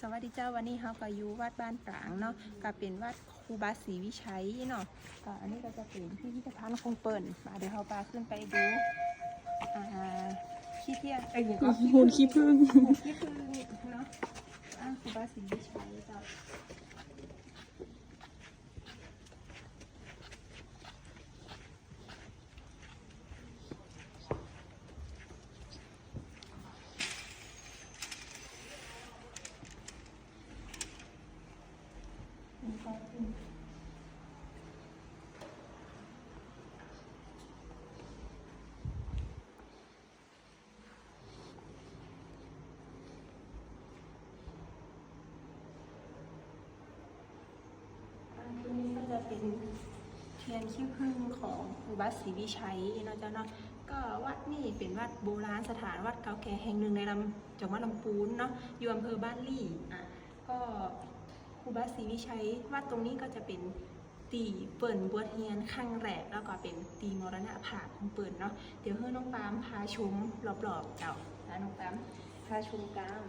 สวัสดีเจ้าวันนี้เราก็อยู่วัดบ้านปรางเนาะก็เป็นวัดครูบาศรีวิชัยเนาะก็อันนี้ก็จะเป็นพิพิธภัณฑ์คงเปิ่นมาเดี๋ยวเราพาขึ้นไปดูอ่าขี้เทียนเอ้ยอย่างก็หุ่นขี้ผึ้งหุ่นขี้ผึ้งเนาะอ่าครูบาศรีวิชัยเจ้า อันนี้ก็เนอันนี้ก็จะเป็นเทียนขี้ผึ้งของอุบัติศรีวิชัยเนาะเจ้าเนาะก็วัดนี่เป็นวัดโบราณสถานวัดเก่าแก่แห่งหนึ่งในลำจังหวัดลำพูนเนาะอยู่อำเภอบ้านลี่อะก็ อุบัติศรีวิชัยวัดตรงนี้ก็จะเป็นตีเปิ่นบวชเฮียนค่างแรกแล้วก็เป็นตีมรณภาของเปิ่นเนาะเดี๋ยวเฮ้น้องปามพาชมรอบๆเจ้านะน้องปามพาชมกาม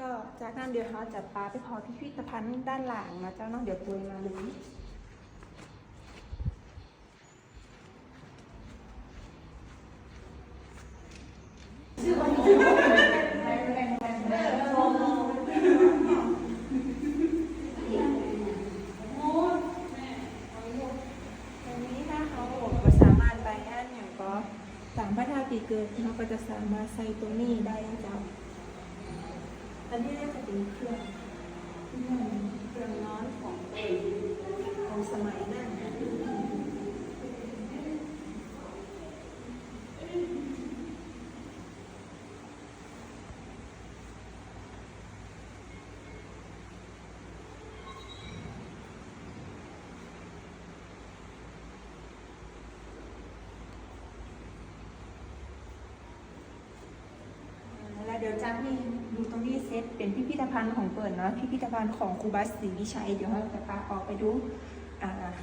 ก็จากนั้นเดี๋ยวเราจะพาไปพอพิพิธภัณฑ์ด้านหลังนะเจ้าเนาะเดี๋ยวปุยมาเลยตรงนี้ถ้าเขาบอกว่าสามารถไปอันอย่างก็สามพระธาตุปีเกิดเขาก็จะสามารถใส่ตรงนี้ได้นะจ้า อันนี้น่าจะเป็นเครื่องเครื่องร้อนของของสมัยนั้นนะแล้วเดี๋ยวจากนี่ ดูตรงนี้เซตเป็นพิพิธภัณฑ์ของเปิดเนาะพิพิธภัณฑ์ของครูบาศรีวิชัยเดี๋ยวเราจะพาออกไปดู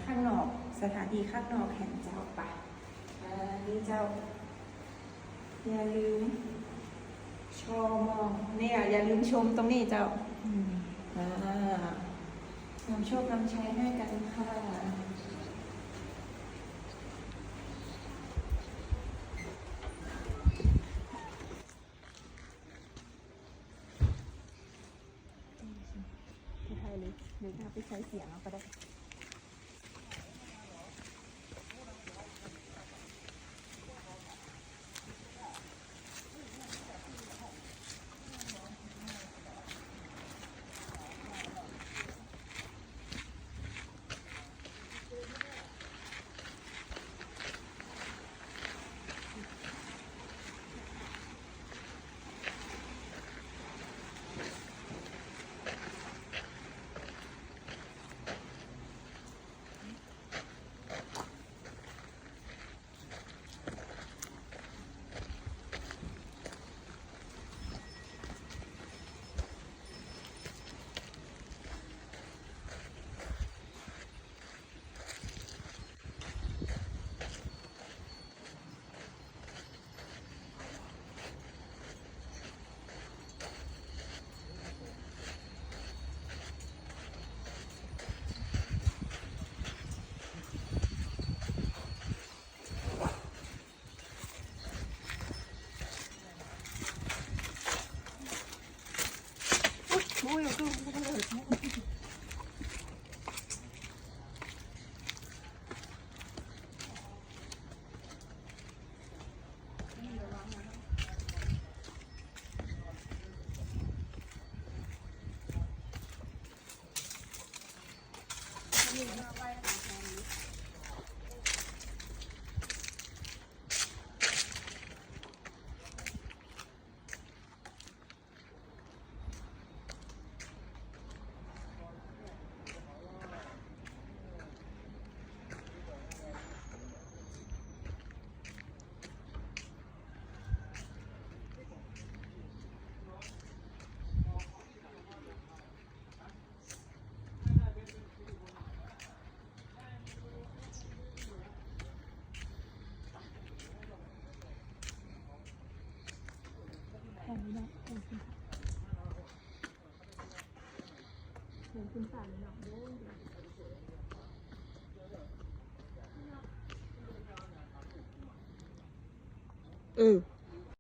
ข้างนอกสถานีข้างนอกแห่งเจ้าไปอ่านี่เจ้าอย่าลืมชมองเนี่ยอย่าลืมชมตรงนี้เจ้าอ่านำโชคนำชัยให้กันค่ะ ที่ไทย เอาไปใช้เสียงเอาก็ได้ 嗯。